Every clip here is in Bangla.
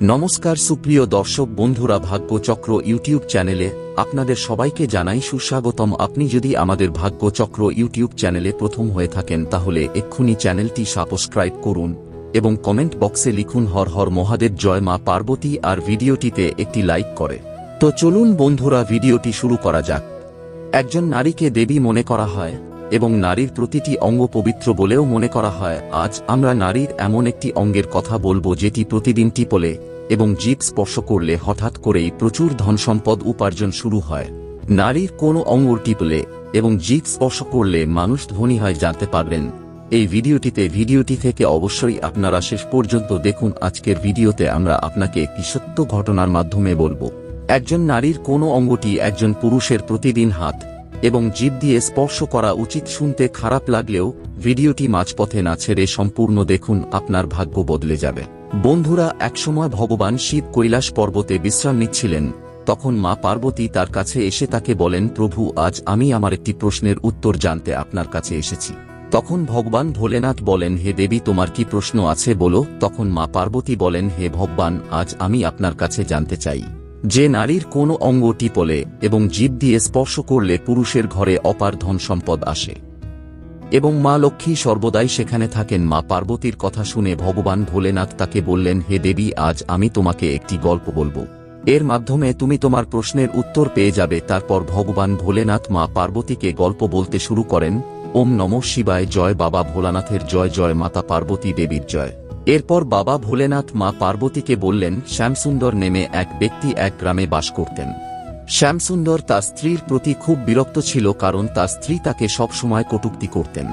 নমস্কার সুপ্রিয় দর্শক বন্ধুরা ভাগ্যচক্র ইউটিউব চ্যানেলে আপনাদের সবাইকে জানাই সুস্বাগতম। আপনি যদি আমাদের ভাগ্যচক্র ইউটিউব চ্যানেলে প্রথম হয়ে থাকেন তাহলে এক্ষুনি চ্যানেলটি সাবস্ক্রাইব করুন এবং কমেন্ট বক্সে লিখুন হর হর মহাদেব জয় মা পার্বতী আর ভিডিওটিতে একটি লাইক করে। তো চলুন বন্ধুরা, ভিডিওটি শুরু করা যাক। একজন নারীকে দেবী মনে করা হয় এবং নারীর প্রতিটি অঙ্গ পবিত্র বলেও মনে করা হয়, আজ আমরা নারীর এমন একটি অঙ্গের কথা বলব যেটি প্রতিদিন টিপলে এবং জীব স্পর্শ করলে হঠাৎ করেই প্রচুর ধনসম্পদ উপার্জন শুরু হয়। নারীর কোনো অঙ্গ টিপলে এবং জীব স্পর্শ করলে মানুষ ধনী হয় জানতে পারবেন। এই ভিডিওটিতে ভিডিওটি থেকে অবশ্যই আপনারা শেষ পর্যন্ত দেখুন, আজকের ভিডিওতে আমরা আপনাকে একটি সত্য ঘটনার মাধ্যমে বলব। একজন নারীর কোনো অঙ্গটি একজন পুরুষের প্রতিদিন হাত এবং জীব দিয়ে স্পর্শ করা উচিত শুনতে খারাপ লাগলেও ভিডিওটি মাঝপথে না ছেড়ে সম্পূর্ণ দেখুন, আপনার ভাগ্য বদলে যাবে। বন্ধুরা, একসময় ভগবান শিব কৈলাস পর্বতে বিশ্রাম নিচ্ছিলেন। তখন মা পার্বতী তার কাছে এসে তাকে বলেন, প্রভু, আজ আমি আমার একটি প্রশ্নের উত্তর জানতে আপনার কাছে এসেছি। তখন ভগবান ভোলেনাথ বলেন, হে দেবী, তোমার কি প্রশ্ন আছে বলো? তখন মা পার্বতী বলেন, হে ভগবান, আজ আমি আপনার কাছে জানতে চাই। যে নারীর কোনো অঙ্গ টিপলে এবং জীব দিয়ে স্পর্শ করলে পুরুষের ঘরে অপার ধন সম্পদ আসে। এবং মা লক্ষ্মী সর্বদাই সেখানে থাকেন। মা পার্বতীর কথা শুনে ভগবান ভোলেনাথ তাকে বললেন, হে দেবী, আজ আমি তোমাকে একটি গল্প বলব। এর মাধ্যমে তুমি তোমার প্রশ্নের উত্তর পেয়ে যাবে। তারপর ভগবান ভোলেনাথ মা পার্বতীকে গল্প বলতে শুরু করেন, ওম নম শিবায়, জয় বাবা ভোলানাথের জয় জয় মাতা পার্বতী দেবীর জয়। এরপর বাবা ভোলেনাথ মা পার্বতীকে বললেন, শ্যামসুন্দর নেমে এক ব্যক্তি এক গ্রামে বাস করতেন। শ্যামসুন্দর তার স্ত্রীর প্রতি খুব বিরক্ত ছিল কারণ তার স্ত্রী তাকে সবসময় কটুক্তি করতেন।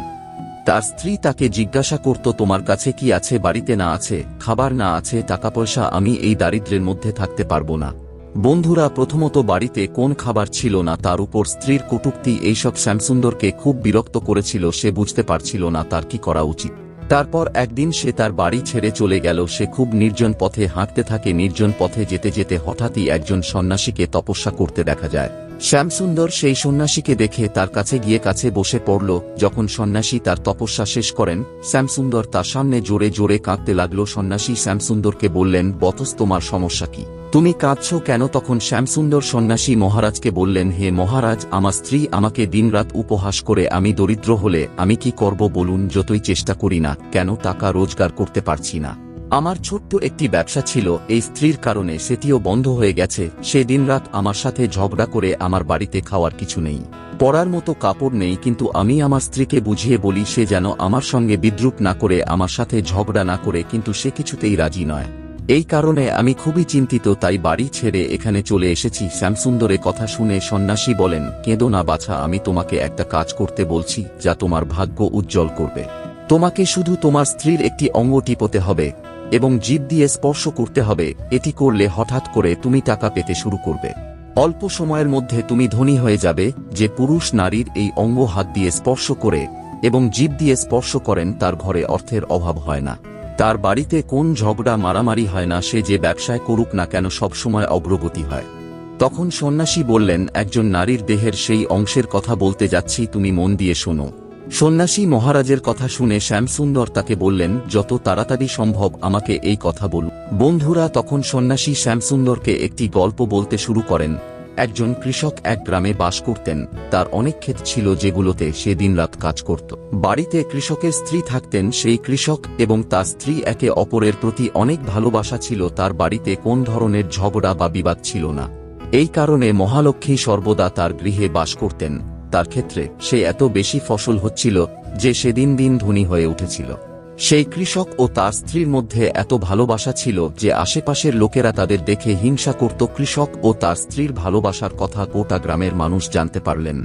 তার স্ত্রী তাকে জিজ্ঞাসা করত, তোমার কাছে কি আছে? বাড়িতে না আছে? খাবার না আছে? টাকা পয়সা আমি এই দারিদ্র্যের মধ্যে থাকতে পারব না। বন্ধুরা, প্রথমত বাড়িতে কোন খাবার ছিল না, তার উপর স্ত্রীর কটুক্তি, এইসব শ্যামসুন্দরকে খুব বিরক্ত করেছিল, সে বুঝতে পারছিল না তার কি করা উচিত। তারপর একদিন সে তার বাড়ি ছেড়ে চলে গেল। সে খুব নির্জন পথে হাঁটতে থাকে, নির্জন পথে যেতে যেতে হঠাৎই একজন সন্ন্যাসীকে তপস্যা করতে দেখা যায়। শ্যামসুন্দর সেই সন্ন্যাসীকে দেখে তার কাছে গিয়ে কাছে বসে পড়ল। যখন সন্ন্যাসী তার তপস্যা শেষ করেন, শ্যামসুন্দর তার সামনে জোরে জোরে কাঁদতে লাগল। সন্ন্যাসী শ্যামসুন্দরকে বললেন বতস তোমার সমস্যা কি? তুমি কাঁদছ কেন? তখন শ্যামসুন্দর সন্ন্যাসী মহারাজকে বললেন, হে মহারাজ, আমার স্ত্রী আমাকে দিনরাত উপহাস করে আমি দরিদ্র হলে আমি কি করব বলুন, যতই চেষ্টা করি না, কেন টাকা রোজগার করতে পারছি না? আমার ছোট্ট একটি ব্যবসা ছিল, এই স্ত্রীর কারণে সেটিও বন্ধ হয়ে গেছে, সে দিনরাত আমার সাথে ঝগড়া করে আমার বাড়িতে খাওয়ার কিছু নেই। পরার মতো কাপড় নেই, কিন্তু আমি আমার স্ত্রীকে বুঝিয়ে বলি, সে যেন আমার সঙ্গে বিদ্রুপ না করে, আমার সাথে ঝগড়া না করে, কিন্তু সে কিছুতেই রাজি নয়। এই কারণে আমি খুবই চিন্তিত, তাই বাড়ি ছেড়ে এখানে চলে এসেছি শ্যামসুন্দরে কথা শুনে সন্ন্যাসী বলেন, কেঁদো না বাছা, আমি তোমাকে একটা কাজ করতে বলছি, যা তোমার ভাগ্য উজ্জ্বল করবে। তোমাকে শুধু তোমার স্ত্রীর একটি অঙ্গ টিপতে হবে। এবং জীব দিয়ে স্পর্শ করতে হবে, এটি করলে হঠাৎ করে তুমি টাকা পেতে শুরু করবে। অল্প সময়ের মধ্যে তুমি ধনী হয়ে যাবে, যে পুরুষ নারীর এই অঙ্গ হাত দিয়ে স্পর্শ করে এবং জীব দিয়ে স্পর্শ করেন তার ঘরে অর্থের অভাব হয় না। তার বাড়িতে কোন ঝগড়া মারামারি হয় না, সে যে ব্যবসায় করুক না কেন সবসময় অগ্রগতি হয়। তখন সন্ন্যাসী বললেন, একজন নারীর দেহের সেই অংশের কথা বলতে যাচ্ছি, তুমি মন দিয়ে শোনো। সন্ন্যাসী মহারাজের কথা শুনে শ্যামসুন্দর তাকে বললেন, যত তাড়াতাড়ি সম্ভব আমাকে এই কথা বলুন বন্ধুরা, তখন সন্ন্যাসী শ্যামসুন্দরকে একটি গল্প বলতে শুরু করেন। একজন কৃষক এক গ্রামে বাস করতেন। তার অনেক ক্ষেত ছিল যেগুলোতে সে দিনরাত কাজ করত। বাড়িতে কৃষকের স্ত্রী থাকতেন। সেই কৃষক এবং তার স্ত্রী একে অপরের প্রতি অনেক ভালোবাসা ছিল। তার বাড়িতে কোন ধরনের ঝগড়া বা বিবাদ ছিল না। এই কারণে মহালক্ষ্মী সর্বদা তার গৃহে বাস করতেন। তার ক্ষেত্রে সে এত বেশি ফসল হচ্ছিল যে সে দিন দিন ধনী হয়ে উঠেছিল। সেই কৃষক ও তার স্ত্রীর মধ্যে এত ভালোবাসা ছিল যে আশেপাশের লোকেরা তাদের দেখে হিংসা করত কৃষক ও তার স্ত্রীর ভালোবাসার কথা গোটা গ্রামের মানুষ জানতে পারলেন।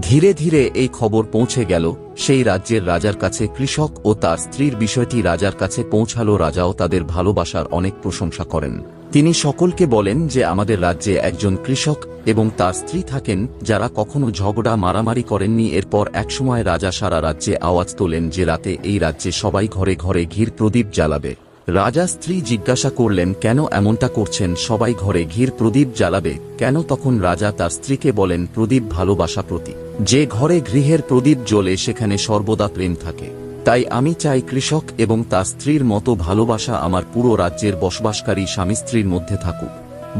ধীরে ধীরে এই খবর পৌঁছে গেল, সেই রাজ্যের রাজার কাছে কৃষক ও তার স্ত্রীর বিষয়টি রাজার কাছে পৌঁছালো, রাজাও তাদের ভালোবাসার অনেক প্রশংসা করেন। তিনি সকলকে বলেন যে আমাদের রাজ্যে একজন কৃষক এবং তার স্ত্রী থাকেন যারা কখনো ঝগড়া মারামারি করেননি। এরপর একসময় রাজা সারা রাজ্যে আওয়াজ তোলেন যে রাতে এই রাজ্যে সবাই ঘরে ঘরে ঘির প্রদীপ জ্বালাবে। রাজা স্ত্রী জিজ্ঞাসা করলেন, কেন এমনটা করছেন? সবাই ঘরে ঘির প্রদীপ জ্বালাবে। কেন তখন রাজা তার স্ত্রীকে বলেন, প্রদীপ ভালোবাসা প্রতি। যে ঘরে গৃহের প্রদীপ জ্বলে সেখানে সর্বদা প্রেম থাকে। তাই আমি চাই কৃষক এবং তার স্ত্রীর মতো ভালোবাসা আমার পুরো রাজ্যের বসবাসকারী স্বামী স্ত্রীর মধ্যে থাকুক।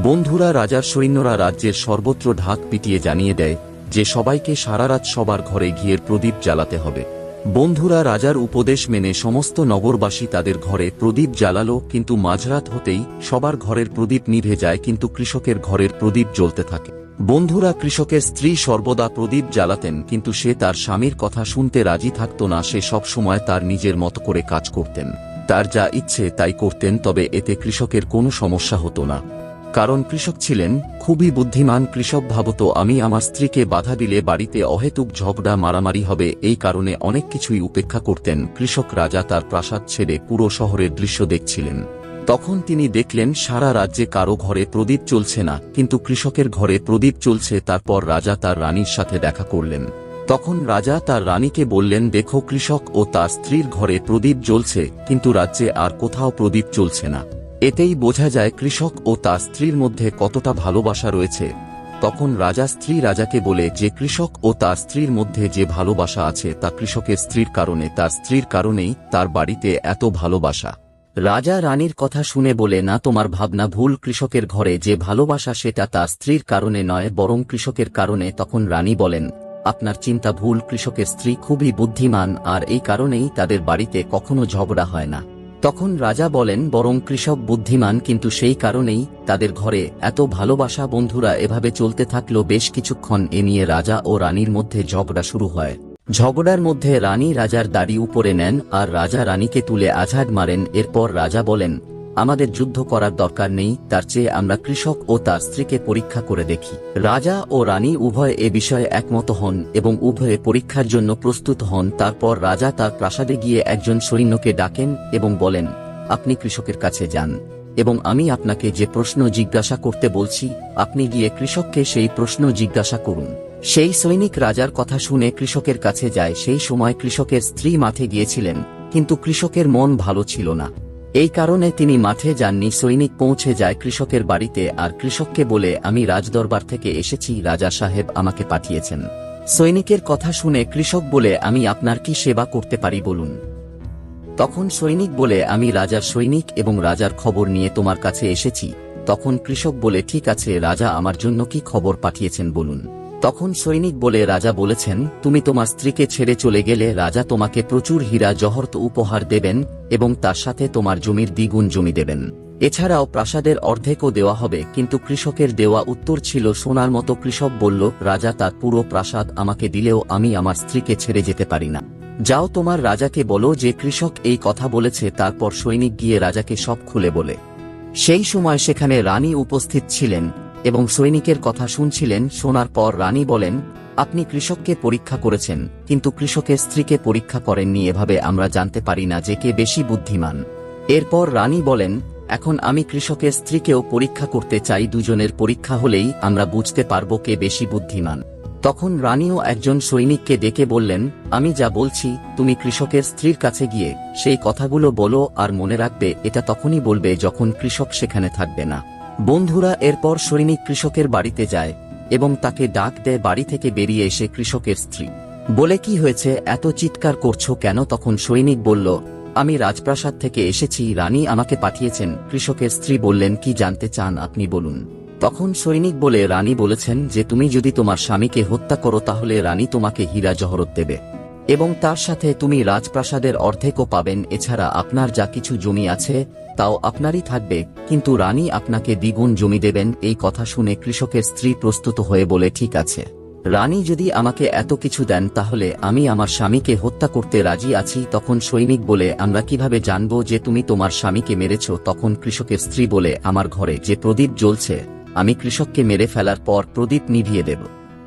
বন্ধুরা, রাজার সৈন্যরা রাজ্যের সর্বত্র ঢাক পিটিয়ে জানিয়ে দেয় যে সবাইকে সারারাত সবার ঘরে ঘিয়ের প্রদীপ জ্বালাতে হবে। বন্ধুরা, রাজার উপদেশ মেনে সমস্ত নগরবাসী তাদের ঘরে প্রদীপ জ্বালালো, কিন্তু মাঝরাত হতেই সবার ঘরের প্রদীপ নিভে যায়, কিন্তু কৃষকের ঘরের প্রদীপ জ্বলতে থাকে। বন্ধুরা কৃষকের স্ত্রী সর্বদা প্রদীপ জ্বালাতেন, কিন্তু সে তার স্বামীর কথা শুনতে রাজি থাকত না, সে সব সময় তার নিজের মতো করে কাজ করতেন। তার যা ইচ্ছে তাই করতেন, তবে এতে কৃষকের কোনো সমস্যা হতো না। কারণ কৃষক ছিলেন, খুবই বুদ্ধিমান কৃষক ভাবত, আমি আমার স্ত্রীকে বাধা দিলে বাড়িতে অহেতুক ঝগড়া মারামারি হবে, এই কারণে অনেক কিছুই উপেক্ষা করতেন। কৃষক রাজা তার প্রাসাদ ছেড়ে পুরো শহরের দৃশ্য দেখছিলেন। তখন তিনি দেখলেন সারা রাজ্যে কারও ঘরে প্রদীপ চলছে না, কিন্তু কৃষকের ঘরে প্রদীপ চলছে, তারপর রাজা তার রানীর সাথে দেখা করলেন। তখন রাজা তার রানীকে বললেন, দেখো কৃষক ও তার স্ত্রীর ঘরে প্রদীপ জ্বলছে, কিন্তু রাজ্যে আর কোথাও প্রদীপ চলছে না। এতেই বোঝা যায় কৃষক ও তার স্ত্রীর মধ্যে কতটা ভালোবাসা রয়েছে। তখন রাজা স্ত্রী রাজাকে বলে, যে কৃষক ও তার স্ত্রীর মধ্যে যে ভালোবাসা আছে, তা কৃষকের স্ত্রীর কারণে, তার স্ত্রীর কারণেই তার বাড়িতে এত ভালোবাসা। রাজা রানীর কথা শুনে বলে, না, তোমার ভাবনা ভুল। কৃষকের ঘরে যে ভালোবাসা, সেটা তার স্ত্রীর কারণে নয়, বরং কৃষকের কারণে। তখন রানী বলেন, আপনার চিন্তা ভুল। কৃষকের স্ত্রী খুবই বুদ্ধিমান, আর এই কারণেই তাদের বাড়িতে কখনো ঝগড়া হয় না। তখন রাজা বলেন, বরং কৃষক বুদ্ধিমান, কিন্তু সেই কারণেই তাদের ঘরে এত ভালোবাসা। বন্ধুরা, এভাবে চলতে থাকল বেশ কিছুক্ষণ এ নিয়ে রাজা ও রানীর মধ্যে ঝগড়া শুরু হয়। ঝগড়ার মধ্যে রানী রাজার দাড়ি উপরে নেন আর রাজা রানীকে তুলে আঝাড় মারেন, এরপর রাজা বলেন, আমাদের যুদ্ধ করার দরকার নেই, তার চেয়ে আমরা কৃষক ও তার স্ত্রীকে পরীক্ষা করে দেখি। রাজা ও রানী উভয় এ বিষয়ে একমত হন এবং উভয়ে পরীক্ষার জন্য প্রস্তুত হন। তারপর রাজা তার প্রাসাদে গিয়ে একজন সৈন্যকে ডাকেন এবং বলেন, আপনি কৃষকের কাছে যান এবং আমি আপনাকে যে প্রশ্ন জিজ্ঞাসা করতে বলছি, আপনি গিয়ে কৃষককে সেই প্রশ্ন জিজ্ঞাসা করুন। সেই সৈনিক রাজার কথা শুনে কৃষকের কাছে যায়, সেই সময় কৃষকের স্ত্রী মাঠে গিয়েছিলেন, কিন্তু কৃষকের মন ভালো ছিল না। এই কারণে তিনি মাঠে যাননি, সৈনিক পৌঁছে যায় কৃষকের বাড়িতে আর কৃষককে বলে, আমি রাজদরবার থেকে এসেছি, রাজা সাহেব আমাকে পাঠিয়েছেন। সৈনিকের কথা শুনে কৃষক বলে, আমি আপনার কি সেবা করতে পারি বলুন? তখন সৈনিক বলে, আমি রাজার সৈনিক এবং রাজার খবর নিয়ে তোমার কাছে এসেছি। তখন কৃষক বলে, ঠিক আছে, রাজা আমার জন্য কি খবর পাঠিয়েছেন বলুন। তখন সৈনিক বলে রাজা বলেছেন, তুমি তোমার স্ত্রীকে ছেড়ে চলে গেলে রাজা তোমাকে প্রচুর হীরা জহরত উপহার দেবেন এবং তার সাথে তোমার জমির দ্বিগুণ জমি দেবেন। এছাড়াও প্রাসাদের অর্ধেকও দেওয়া হবে, কিন্তু কৃষকের দেওয়া উত্তর ছিল সোনার মতো। কৃষক বলল, রাজা তার পুরো প্রাসাদ আমাকে দিলেও আমি আমার স্ত্রীকে ছেড়ে যেতে পারি না। যাও তোমার রাজাকে বলো যে কৃষক এই কথা বলেছে, তারপর সৈনিক গিয়ে রাজাকে সব খুলে বলে। সেই সময় সেখানে রানী উপস্থিত ছিলেন। এবং সৈনিকের কথা শুনছিলেন শোনার পর রানী বলেন, আপনি কৃষককে পরীক্ষা করেছেন, কিন্তু কৃষকের স্ত্রীকে পরীক্ষা করেননি, এভাবে আমরা জানতে পারি না যে কে বেশি বুদ্ধিমান। এরপর রানী বলেন, এখন আমি কৃষকের স্ত্রীকেও পরীক্ষা করতে চাই, দুজনের পরীক্ষা হলেই আমরা বুঝতে পারব কে বেশি বুদ্ধিমান। তখন রানীও একজন সৈনিককে ডেকে বললেন, আমি যা বলছি, তুমি কৃষকের স্ত্রীর কাছে গিয়ে সেই কথাগুলো বলো আর মনে রাখবে, এটা তখনই বলবে যখন কৃষক সেখানে থাকবে না। বন্ধুরা এরপর সৈনিক কৃষকের বাড়িতে যায় এবং তাকে ডাক দেয় বাড়ি থেকে বেরিয়ে এসে কৃষকের স্ত্রী। বলে, কি হয়েছে? এত চিৎকার করছ কেন? তখন সৈনিক বলল, আমি রাজপ্রাসাদ থেকে এসেছি, রানী আমাকে পাঠিয়েছেন। কৃষকের স্ত্রী বললেন, কি জানতে চান আপনি বলুন। তখন সৈনিক বলে, রানী বলেছেন যে তুমি যদি তোমার স্বামীকে হত্যা করো তাহলে রানী তোমাকে হীরা জহরত দেবে। এবং তার সাথে তুমি রাজপ্রাসাদের অর্ধেকও পাবেন, এছাড়া আপনার যা কিছু জমি আছে, তাও আপনারই থাকবে। কিন্তু রানী আপনাকে দ্বিগুণ জমি দেবেন, এই কথা শুনে কৃষকের স্ত্রী প্রস্তুত হয়ে বলে, ঠিক আছে। রানী যদি আমাকে এত কিছু দেন, তাহলে আমি আমার স্বামীকে হত্যা করতে রাজি আছি। তখন সৈনিক বলে, আমরা কীভাবে জানব যে তুমি তোমার স্বামীকে মেরেছ? তখন কৃষকের স্ত্রী বলে, আমার ঘরে যে প্রদীপ জ্বলছে, আমি কৃষককে মেরে ফেলার পর প্রদীপ নিভিয়ে দেব।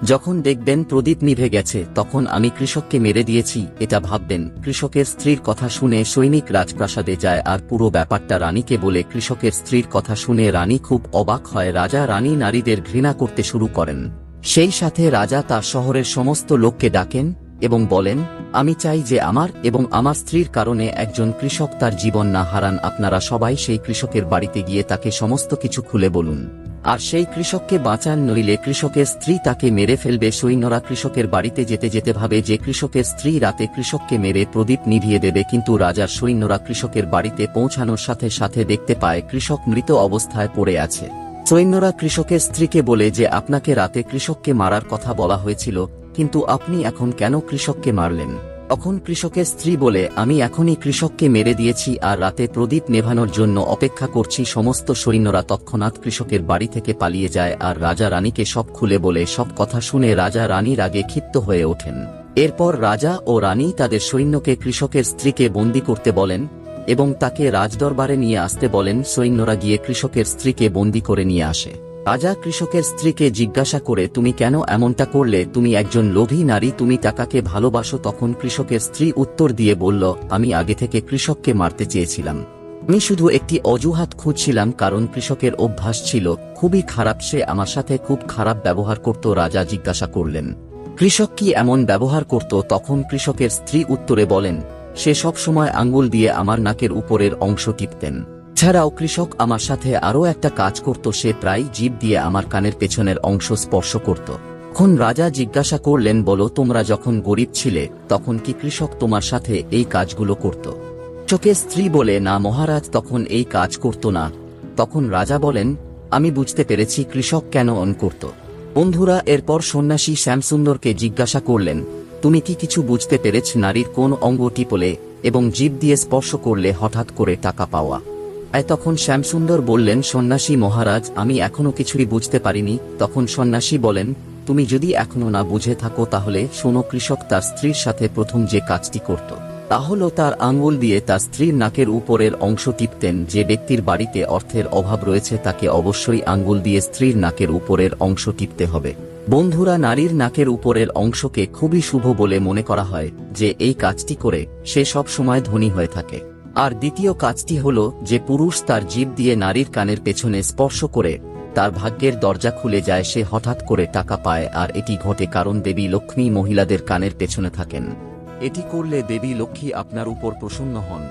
যখন দেখবেন প্রদীপ নিভে গেছে, তখন আমি কৃষককে মেরে দিয়েছি, এটা ভাববেন। কৃষকের স্ত্রীর কথা শুনে সৈনিক রাজপ্রাসাদে যায় আর পুরো ব্যাপারটা রানীকে বলে কৃষকের স্ত্রীর কথা শুনে রানী খুব অবাক হয়। রাজা রানী নারীদের ঘৃণা করতে শুরু করেন। সেই সাথে রাজা তার শহরের সমস্ত লোককে ডাকেন এবং বলেন, আমি চাই যে আমার এবং আমার স্ত্রীর কারণে একজন কৃষক তার জীবন না হারান। আপনারা সবাই সেই কৃষকের বাড়িতে গিয়ে তাকে সমস্ত কিছু খুলে বলুন। আর সেই কৃষককে বাঁচান নইলে কৃষকের স্ত্রী তাকে মেরে ফেলবে। সৈন্যরা কৃষকের বাড়িতে যেতে যেতে ভাবে যে কৃষকের স্ত্রী রাতে কৃষককে মেরে প্রদীপ নিভিয়ে দেবে, কিন্তু রাজার সৈন্যরা কৃষকের বাড়িতে পৌঁছানোর সাথে সাথে দেখতে পায় কৃষক মৃত অবস্থায় পড়ে আছে। সৈন্যরা কৃষকের স্ত্রীকে বলে যে, আপনাকে রাতে কৃষককে মারার কথা বলা হয়েছিল, কিন্তু আপনি এখন কেন কৃষককে মারলেন? তখন কৃষকের স্ত্রী বলে, আমি এখনই কৃষককে মেরে দিয়েছি আর রাতে প্রদীপ নেভানোর জন্য অপেক্ষা করছি সমস্ত সৈন্যরা তৎক্ষণাৎ কৃষকের বাড়ি থেকে পালিয়ে যায় আর রাজা রানীকে সব খুলে বলে, সব কথা শুনে রাজা রানীর আগে ক্ষিপ্ত হয়ে ওঠেন। এরপর রাজা ও রানী তাদের সৈন্যকে কৃষকের স্ত্রীকে বন্দি করতে বলেন এবং তাকে রাজদরবারে নিয়ে আসতে বলেন। সৈন্যরা গিয়ে কৃষকের স্ত্রীকে বন্দি করে নিয়ে আসে। রাজা কৃষকের স্ত্রীকে জিজ্ঞাসা করে, তুমি কেন এমনটা করলে? তুমি একজন লোভী নারী, তুমি টাকাকে ভালোবাসো। তখন কৃষকের স্ত্রী উত্তর দিয়ে বলল, আমি আগে থেকে কৃষককে মারতে চেয়েছিলাম। আমি শুধু একটি অজুহাত খুঁজছিলাম, কারণ কৃষকের অভ্যাস ছিল, খুবই খারাপ। সে আমার সাথে খুব খারাপ ব্যবহার করত, রাজা জিজ্ঞাসা করলেন। কৃষক কি এমন ব্যবহার করত? তখন কৃষকের স্ত্রী উত্তরে বলেন, সে সব সময় আঙ্গুল দিয়ে আমার নাকের উপরের অংশ টিপতেন। ছাড়াও কৃষক আমার সাথে আরও একটা কাজ করত, সে প্রায় জীব দিয়ে আমার কানের পেছনের অংশ স্পর্শ করত। তখন রাজা জিজ্ঞাসা করলেন, বলো, তোমরা যখন গরিব ছিলে, তখন কি কৃষক তোমার সাথে এই কাজগুলো করত? চোখে স্ত্রী বলে, না মহারাজ, তখন এই কাজ করত না। তখন রাজা বলেন, আমি বুঝতে পেরেছি কৃষক কেন অন করত। বন্ধুরা, এরপর সন্ন্যাসী শ্যামসুন্দরকে জিজ্ঞাসা করলেন, তুমি কি কিছু বুঝতে পেরেছ নারীর কোন অঙ্গ টিপলে এবং জীব দিয়ে স্পর্শ করলে হঠাৎ করে টাকা পাওয়া? আয় তখন শ্যামসুন্দর বললেন, সন্ন্যাসী মহারাজ, আমি এখনও কিছুই বুঝতে পারিনি। তখন সন্ন্যাসী বলেন, তুমি যদি এখনও না বুঝে থাকো তাহলে শোনো, কৃষক তার স্ত্রীর সাথে প্রথম যে কাজটি করত, তা হল তার আঙ্গুল দিয়ে তার স্ত্রীর নাকের উপরের অংশ টিপতেন, যে ব্যক্তির বাড়িতে অর্থের অভাব রয়েছে তাকে অবশ্যই আঙ্গুল দিয়ে স্ত্রীর নাকের উপরের অংশ টিপতে হবে। বন্ধুরা, নারীর নাকের উপরের অংশকে খুবই শুভ বলে মনে করা হয়, যে এই কাজটি করে সে সব সময় ধনী হয়ে থাকে। আর দ্বিতীয় কাজটি হল যে পুরুষ তার জীব দিয়ে নারীর কানের পেছনে স্পর্শ করে, তার ভাগ্যের দরজা খুলে যায়, সে হঠাৎ করে টাকা পায়, আর এটি ঘটে কারণ দেবী লক্ষ্মী মহিলাদের কানের পেছনে থাকেন। এটি করলে দেবী লক্ষ্মী আপনার উপর প্রসন্ন হন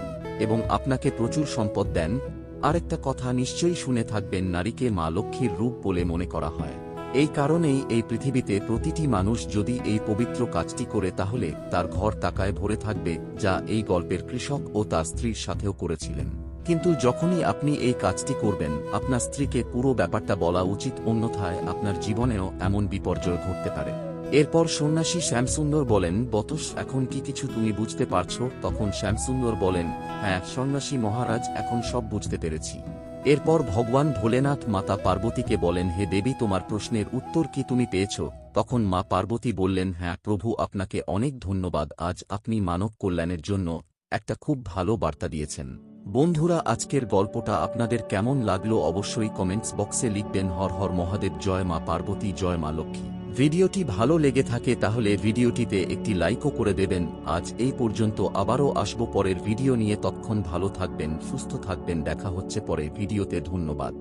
এবং আপনাকে প্রচুর সম্পদ দেন। আরেকটা কথা নিশ্চয়ই শুনে থাকবেন, নারীকে মা লক্ষ্মীর রূপ বলে মনে করা হয়। এই কারণেই এই পৃথিবীতে প্রতিটি মানুষ যদি এই পবিত্র কাজটি করে তাহলে তার ঘর টাকায় ভরে থাকবে, যা এই গল্পের কৃষক ও তার স্ত্রীর সাথেও করেছিলেন। কিন্তু যখনই আপনি এই কাজটি করবেন, আপনার স্ত্রীকে পুরো ব্যাপারটা বলা উচিত, অন্যথায় আপনার জীবনেও এমন বিপর্যয় ঘটতে পারে। এরপর সন্ন্যাসী শ্যামসুন্দর বলেন, বতস, এখন কি কিছু তুমি বুঝতে পারছ? তখন শ্যামসুন্দর বলেন হ্যাঁ সন্ন্যাসী মহারাজ, এখন সব বুঝতে পেরেছি। এরপর ভগবান ভোলেনাথ মাতা পার্বতীকে বলেন, হে দেবী, তোমার প্রশ্নের উত্তর কি তুমি পেয়েছ? তখন মা পার্বতী বললেন হ্যাঁ প্রভু আপনাকে অনেক ধন্যবাদ। আজ আপনি মানব কল্যাণের জন্য একটা খুব ভালো বার্তা দিয়েছেন। বন্ধুরা, আজকের গল্পটা আপনাদের কেমন লাগল অবশ্যই কমেন্টস বক্সে লিখবেন। হর হর মহাদেব, জয় মা পার্বতী, জয় মা লক্ষ্মী। ভিডিওটি ভালো লেগে থাকে তাহলে ভিডিওটিতে একটি লাইকও করে দেবেন। আজ এই পর্যন্ত আবারও আসব পরের ভিডিও নিয়ে। তৎক্ষণ ভালো থাকবেন, সুস্থ থাকবেন। দেখা হচ্ছে পরে ভিডিওতে। ধন্যবাদ।